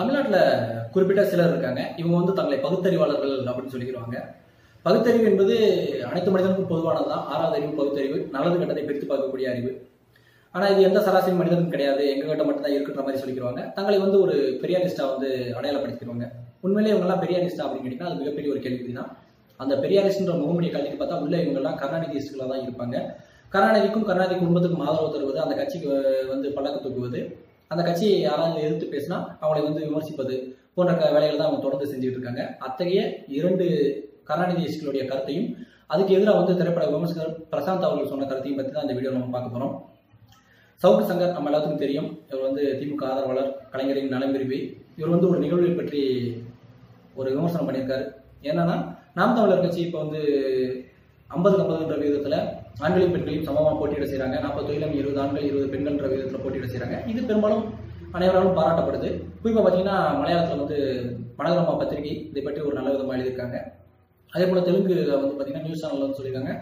தமிழ்நாட்டில் குறிப்பிட்ட சிலர் இருக்காங்க. இவங்க வந்து தங்களை பகுத்தறிவாளர்கள் அப்படின்னு சொல்லிக்கிறாங்க பகுத்தறிவு என்பது அனைத்து மனிதனுக்கும் பொதுவானது தான் ஆறாவது அறிவு பகுத்தறிவு. நல்லது கட்டத்தை பிரித்து பார்க்கக்கூடிய அறிவு. ஆனால் இது எந்த சராசரி மனிதனும் கிடையாது. எங்க கிட்ட மட்டும்தான் இருக்குன்ற மாதிரி சொல்லிக்கிறாங்க தங்களை வந்து ஒரு பெரியாரிஸ்டா வந்து அடையாளப்படுத்திக்கிறாங்க உண்மையிலே இவங்கெல்லாம் பெரியாரிஸ்டா அப்படின்னு கேட்டீங்கன்னா அது மிகப்பெரிய ஒரு கேள்வி தான் அந்த பெரியாரிஸ்ட்ன்ற முகமுடைய கல்விக்கு பார்த்தா உள்ள இவங்கெல்லாம் கருணாநிதிஸ்டுகளாக தான் இருப்பாங்க. கருணாநிதிக்கும் கருணாநிதி குடும்பத்துக்கும் ஆதரவு தருவது அந்த கட்சிக்கு வந்து பழக்க தூக்குவது. அந்த கட்சியை யாராவது எதிர்த்து பேசினா அவங்களை வந்து விமர்சிப்பது போன்ற க- வேலைகளை தான் அவங்க தொடர்ந்து செஞ்சுட்டு இருக்காங்க. அத்தகைய இரண்டு கருணாநிதிகளுடைய கருத்தையும் அதுக்கு எதிராக வந்து திரைப்பட விமர்சகர் பிரசாந்த் அவர்கள் சொன்ன கருத்தையும் பற்றி தான் இந்த வீடியோ நம்ம பார்க்க போறோம். சவுக்கு சங்கர் நம்ம எல்லாத்துக்கும் தெரியும். இவர் வந்து திமுக ஆதரவாளர் கலைஞரின் நலம் விரும்பி இவர் வந்து ஒரு நிகழ்வை பற்றி ஒரு விமர்சனம் பண்ணியிருக்காரு. என்னன்னா நாம் தமிழர் கட்சி இப்போ வந்து ஐம்பதுக்கு ஐம்பதுன்ற விகிதத்தில் ஆண்களையும் பெண்களையும் சமமாக போட்டியிட செய்கிறாங்க நாற்பது தொழிலும் இருபது ஆண்கள் இருபது பெண்கள்ன்ற விதத்தில் போட்டியிட செய்கிறாங்க இது பெரும்பாலும் அனைவராலும் பாராட்டப்படுது. குறிப்பாக பார்த்தீங்கன்னா மலையாளத்தில் வந்து மனோரமா பத்திரிகை இதை பற்றி ஒரு நல்ல விதமாக எழுதியிருக்காங்க. அதே போல் தெலுங்கு வந்து பார்த்தீங்கன்னா நியூஸ் சேனல் வந்து சொல்லியிருக்காங்க.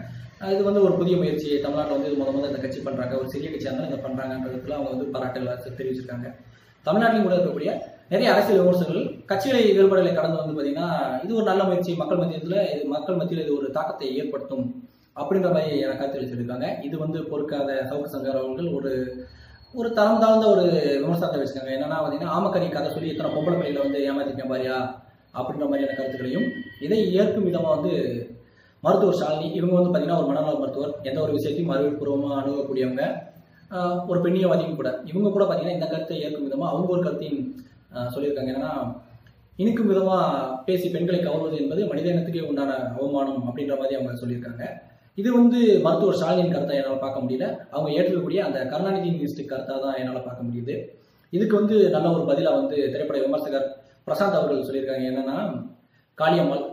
இது வந்து ஒரு புதிய முயற்சி. தமிழ்நாட்டில் வந்து முத முதல் இந்த கட்சி பண்ணுறாங்க ஒரு சிறிய கட்சியாக இருந்தாலும் இதை பண்ணுறாங்கன்றதுல அவங்க வந்து பாராட்டு தெரிவிச்சிருக்காங்க. தமிழ்நாட்டிலும் கூட இருக்கக்கூடிய நிறைய அரசியல் விமர்சகர்கள் கட்சிகளை வேறுபாடுகளை கடந்து வந்து பார்த்தீங்கன்னா இது ஒரு நல்ல முயற்சி. மக்கள் மத்தியத்தில் இது மக்கள் மத்தியில் இது ஒரு தாக்கத்தை ஏற்படுத்தும். அப்படின்ற மாதிரி எனக்கு கருத்து அளிச்சிருக்காங்க இது வந்து பொறுக்காத சவுக்கு சங்கர் அவர்கள் ஒரு ஒரு தரம் தாழ்ந்த ஒரு விமர்சனத்தை வச்சிருக்காங்க என்னன்னா பார்த்தீங்கன்னா ஆமக்கறி கதை சொல்லி இத்தனை பொம்பளை பிள்ளைகளை வந்து ஏமாத்திருக்கேன் பாரியா? அப்படின்ற மாதிரியான கருத்துக்களையும் இதை ஏற்கும் விதமாக வந்து மருத்துவர் ஷாலினி இவங்க வந்து பார்த்தீங்கன்னா ஒரு மனநல மருத்துவர். எந்த ஒரு விஷயத்தையும் அறிவுபூர்வமாக அணுகக்கூடியவங்க. ஆஹ் ஒரு பெண்ணியவாதியும் கூட. இவங்க கூட பார்த்தீங்கன்னா இந்த கருத்தை ஏற்கும் விதமாக அவங்க ஒரு கருத்தையும் ஆஹ் சொல்லியிருக்காங்க. என்னன்னா இனிக்கும் விதமாக பேசி பெண்களை கவர்வது என்பது மனித இனத்துக்கே உண்டான அவமானம் அப்படின்ற மாதிரி அவங்க சொல்லியிருக்காங்க. இது வந்து மருத்துவர் ஸ்டாலின் கருத்தை என்னால் பார்க்க முடியல. அவங்க ஏற்றுக்கக்கூடிய அந்த கருணாநிதி மினிஸ்டர் கருத்தை தான் என்னால் பார்க்க முடியுது. இதுக்கு வந்து நல்ல ஒரு பதிலாக வந்து திரைப்பட விமர்சகர் பிரசாந்த் அவர்கள் சொல்லியிருக்காங்க என்னன்னா காளியம்மாள்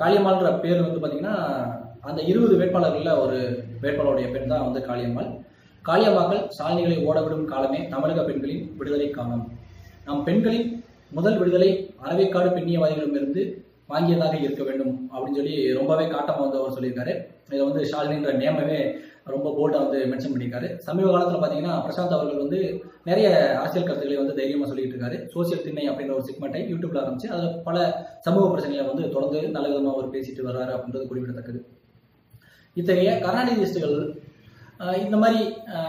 காளியம்மாள்ன்ற பேர் வந்து பார்த்தீங்கன்னா அந்த இருபது வேட்பாளர்களில் ஒரு வேட்பாளருடைய பெண் தான் வந்து காளியம்மாள். காளியம்மாக்கள் சாலினிகளை ஓடவிடும் காலமே தமிழக பெண்களின் விடுதலை காலம். நம் பெண்களின் முதல் விடுதலை அறவேக்காடு பெண்ணியவாதிகளிடமிருந்து வாங்கியதாக இருக்க வேண்டும் அப்படின்னு சொல்லி ரொம்பவே காட்டமாக வந்து அவர் சொல்லியிருக்காரு. இதை வந்து ஷாலினின்ற நேமவே ரொம்ப போல்டாக வந்து மென்ஷன் பண்ணியிருக்காரு. சமீப காலத்தில் பார்த்தீங்கன்னா பிரசாந்த் அவர்கள் வந்து நிறைய அரசியல் கருத்துக்களை வந்து தைரியமாக சொல்லிட்டு இருக்காரு. சோசியல் திண்ணை அப்படின்ற ஒரு செக்மெண்ட்டை யூடியூப்ல ஆரம்பிச்சு அதில் பல சமூக பிரச்சனைகளை வந்து தொடர்ந்து நல்ல விதமாக அவர் பேசிட்டு வர்றாரு அப்படின்றது குறிப்பிடத்தக்கது. இத்தகைய கருணாநிதிஸ்டுகள் இந்த மாதிரி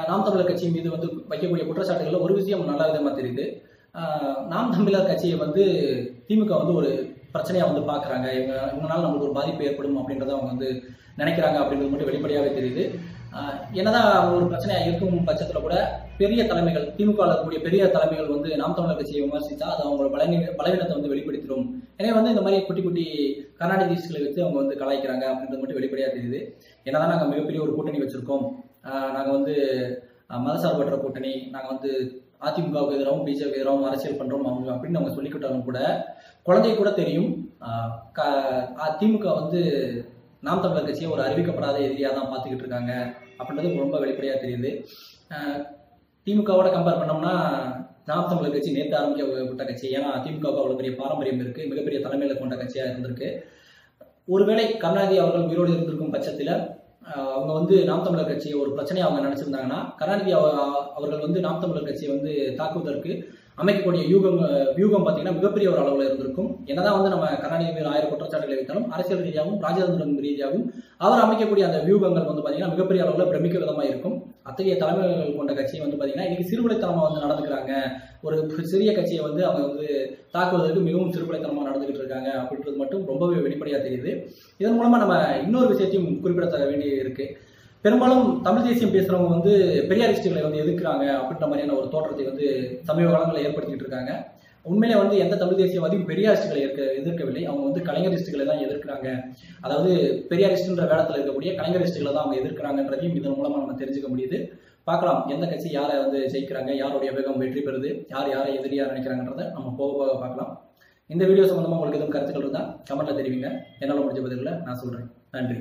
நாம் தமிழர் கட்சி மீது வந்து வைக்கக்கூடிய குற்றச்சாட்டுகளில் ஒரு விஷயம் நல்ல விதமாக தெரியுது நாம் தமிழர் கட்சியை வந்து திமுக வந்து ஒரு பிரச்சனையாக வந்து பார்க்குறாங்க. இவங்க இவங்களால நம்மளுக்கு ஒரு பாதிப்பு ஏற்படும் அப்படின்றத அவங்க வந்து நினைக்கிறாங்க அப்படின்றது மட்டும் வெளிப்படையாகவே தெரியுது. என்னதான் அவங்க ஒரு பிரச்சனையாக இருக்கும் பட்சத்தில் கூட பெரிய தலைமைகள் திமுக இருக்கக்கூடிய பெரிய தலைமைகள் வந்து நாம் தமிழர் கட்சியை விமர்சித்தா அது அவங்களோட பலவீன பலவீனத்தை வந்து வெளிப்படுத்திடும். எனவே வந்து இந்த மாதிரி குட்டி குட்டி கர்நாடகிஸ்களை வச்சு அவங்க வந்து கலாய்க்கிறாங்க அப்படின்றது மட்டும் வெளிப்படையாக தெரியுது. என்னதான் நாங்கள் மிகப்பெரிய ஒரு கூட்டணி வச்சுருக்கோம். நாங்கள் வந்து மதசார்பற்ற கூட்டணி நாங்கள் வந்து அதிமுகவுக்கு எதிராகவும் பிஜேபி எதிராகவும் அரசியல் பண்ணுறோம் அவங்க அப்படின்னு அவங்க சொல்லிக்கிட்டாலும் கூட குழந்தை கூட தெரியும். க- திமுக வந்து நாம் தமிழர் கட்சியை ஒரு அறிவிக்கப்படாத எதிரியாக தான் பார்த்துக்கிட்டு இருக்காங்க அப்படின்றது ரொம்ப வெளிப்படையாக தெரியுது. திமுகவோட கம்பேர் பண்ணோம்னா நாம் தமிழர் கட்சி நேற்று ஆரம்பிக்க விட்ட கட்சி. ஏன்னா அதிமுகவுக்கு அவ்வளோ பெரிய பாரம்பரியம் இருக்கு மிகப்பெரிய தலைமையில கொண்ட கட்சியாக இருந்திருக்கு. ஒருவேளை கருணாநிதி அவர்கள் உயிரோடு இருந்திருக்கும் பட்சத்தில் அவங்க வந்து நாம் தமிழர் கட்சியை ஒரு பிரச்சனையை அவங்க நினைச்சிருந்தாங்கன்னா கருணாநிதி அவர்கள் வந்து நாம் தமிழர் கட்சியை வந்து தாக்குவதற்கு அமைக்கக்கூடிய யூகம் வியூகம் பார்த்தீங்கன்னா மிகப்பெரிய ஒரு அளவில் இருந்திருக்கும். என்னதான் வந்து நம்ம கருணாநிதி மேல் ஆயிரம் குற்றச்சாட்டுகளை வைத்தாலும் அரசியல் ரீதியாகவும் ராஜதந்திரம் ரீதியாகவும் அவர் அமைக்கக்கூடிய அந்த வியூகங்கள் வந்து பார்த்தீங்கன்னா மிகப்பெரிய அளவில் பிரமிக்க விதமாக இருக்கும். அத்தகைய தலைமைகள் கொண்ட கட்சியை வந்து பார்த்தீங்கன்னா இன்னைக்கு சிறுபடைத்தனமாக வந்து நடந்துக்கிறாங்க. ஒரு சிறிய கட்சியை வந்து அவங்க வந்து தாக்குவதற்கு மிகவும் சிறுபடைத்தனமாக நடந்துகிட்டு அப்படின்றது மட்டும் ரொம்பவே வெளிப்படையாக தெரியுது. இதன் மூலமா நம்ம இன்னொரு விஷயத்தையும் குறிப்பிட வேண்டிய இருக்கு. பெரும்பாலும் தமிழ் தேசியம் பேசுறவங்க வந்து பெரியாரிஸ்டுகளை வந்து எதிர்க்கிறாங்க அப்படின்ற மாதிரியான ஒரு தோற்றத்தை வந்து சமீப காலங்களில் ஏற்படுத்திட்டு இருக்காங்க. உண்மையிலே வந்து எந்த தமிழ் தேசியவாதியும் பெரியாரிஸ்டுகளை எதிர்க்க எதிர்க்கவில்லை. அவங்க வந்து கலைஞரிஸ்டுகளை தான் எதிர்க்கிறாங்க. அதாவது பெரியாரிஸ்டுன்ற வேடத்தில் இருக்கக்கூடிய கலைஞரிஸ்டுகளை தான் அவங்க எதிர்க்கிறாங்கன்றதையும் இதன் மூலமாக நம்ம தெரிஞ்சுக்க முடியுது. பார்க்கலாம் எந்த கட்சி யாரை வந்து ஜெயிக்கிறாங்க? யாருடைய வேகம் வெற்றி பெறுது? யார் யாரை எதிரியாக நினைக்கிறாங்கன்றத நம்ம போக போக பார்க்கலாம். இந்த வீடியோ சம்பந்தமா உங்களுக்கு எதுவும் கருத்துக்கள் இருந்தால் கமெண்ட்ல தெரிவிங்க. என்னால் முடிஞ்ச பதில்களை நான் சொல்றேன். நன்றி.